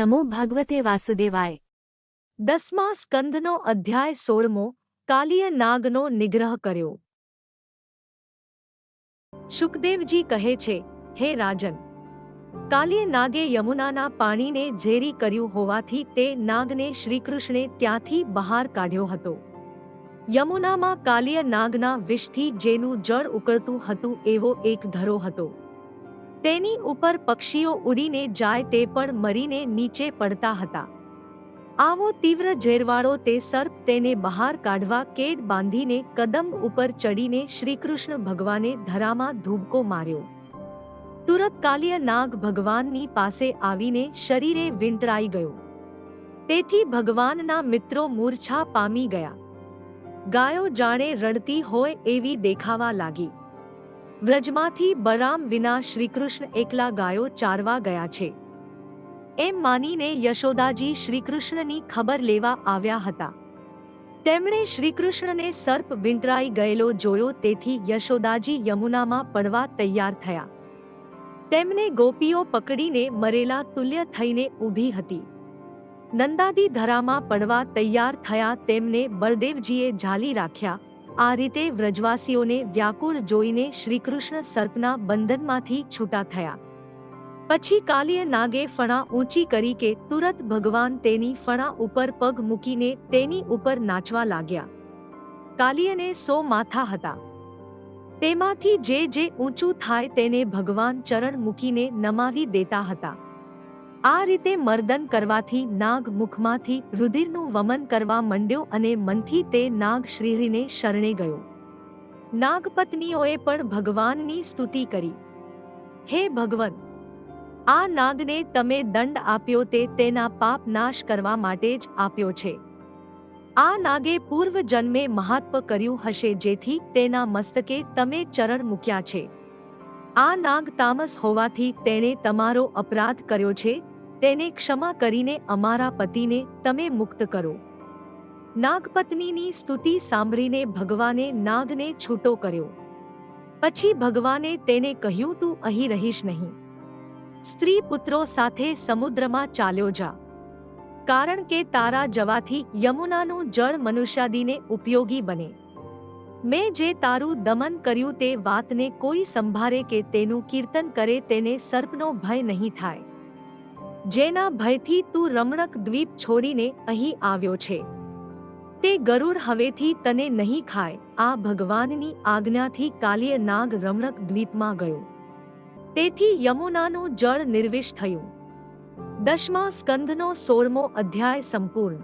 નમો ભગવતે વાસુદેવાય. દસમા સ્કંધનો અધ્યાય સોળમો, કાલિય નાગનો નિગ્રહ કર્યો. શુકદેવજી કહે છે, હે રાજન, કાલિય નાગે યમુનાના પાણીને ઝેરી કર્યું હોવાથી તે નાગને શ્રીકૃષ્ણે ત્યાંથી બહાર કાઢ્યો હતો. યમુનામાં કાલિય નાગના વિષથી જેનું જળ ઉકળતું હતું એવો એક ધરો હતો. તેની ઉપર પક્ષીઓ ઉડીને જાય તે પણ મરીને નીચે પડતા હતા. આવો તીવ્ર ઝેરવાળો તે સર્પ તેને બહાર કાઢવા કેડ બાંધીને કદમ ઉપર ચડીને શ્રીકૃષ્ણ ભગવાને ધરામાં ધૂબકો માર્યો. તુરત કાલિય નાગ ભગવાનની પાસે આવીને શરીરે વિંટરાઈ ગયો. તેથી ભગવાનના મિત્રો મૂર્છા પામી ગયા. ગાયો જાણે રડતી હોય એવી દેખાવા લાગી. વ્રજમાંથી બરામ વિના શ્રીકૃષ્ણ એકલા ગાયો ચારવા ગયા છે. એમ માનીને યશોદાજી શ્રીકૃષ્ણની ખબર લેવા આવ્યા હતા. તેમણે શ્રીકૃષ્ણને સર્પ વિંટરાઈ ગયેલો જોયો તેથી યશોદાજી યમુનામાં પડવા તૈયાર થયા. તેમને ગોપીઓ પકડીને મરેલા તુલ્ય થઈને ઊભી હતી. નંદાદી ધરામાં પડવા તૈયાર થયા તેમને બળદેવજીએ ઝાલી રાખ્યા. આ રીતે વ્રજવાસીઓને વ્યાકુળ જોઈને શ્રીકૃષ્ણ સર્પના બંધનમાંથી છૂટા થયા. પછી કાલીય નાગે ફણા ઊંચી કરી કે તુરત ભગવાન તેની ફણા ઉપર પગ મૂકીને તેની ઉપર નાચવા લાગ્યા. કાલિયને સો માથા હતા. તેમાંથી જે જે ઊંચું થાય તેને ભગવાન ચરણ મૂકીને નમાવી દેતા હતા. આ રીતે મર્દન કરવાથી નાગ મુખમાંથી રુધિરનું વમન કરવા માંડ્યો અને મનથી તે નાગ શ્રીહરીને શરણે ગયો. નાગપત્નીઓએ પણ ભગવાનની સ્તુતિ કરી. હે ભગવન, આ નાગને તમે દંડ આપ્યો તે તેના પાપ નાશ કરવા માટે જ આપ્યો છે. આ નાગે પૂર્વ જન્મે મહાત્મ કર્યું હશે જેથી તેના મસ્તકે તમે ચરણ મૂક્યા છે. આ નાગ તામસ હોવાથી તેણે તમારો અપરાધ કર્યો છે તેને ક્ષમા કરીને અમારા પતિને તમે મુક્ત કરો. નાગપત્નીની સ્તુતિ સાંભળીને ભગવાને નાગને છૂટો કર્યો. પછી ભગવાને તેને કહ્યું, તું અહીં રહીશ નહીં. સ્ત્રી પુત્રો સાથે સમુદ્રમાં ચાલ્યો જા. કારણ કે તારા જવાથી યમુનાનું જળ મનુષ્યાદીને ઉપયોગી બને. મેં જે તારું દમન કર્યું તે વાતને કોઈ સંભારે કે તેનું કીર્તન કરે તેને સર્પનો ભય નહીં થાય. જેના ભયથી તું રમણક દ્વીપ છોડીને અહીં આવ્યો છે. તે ગરુડ હવેથી તને નહીં ખાય, આ ભગવાનની આજ્ઞાથી કાલિય નાગ રમણક દ્વીપમાં ગયો. તેથી યમુનાનું જળ નિર્વિષ થયું. દશમા સ્કંધનો સોળમો અધ્યાય સંપૂર્ણ.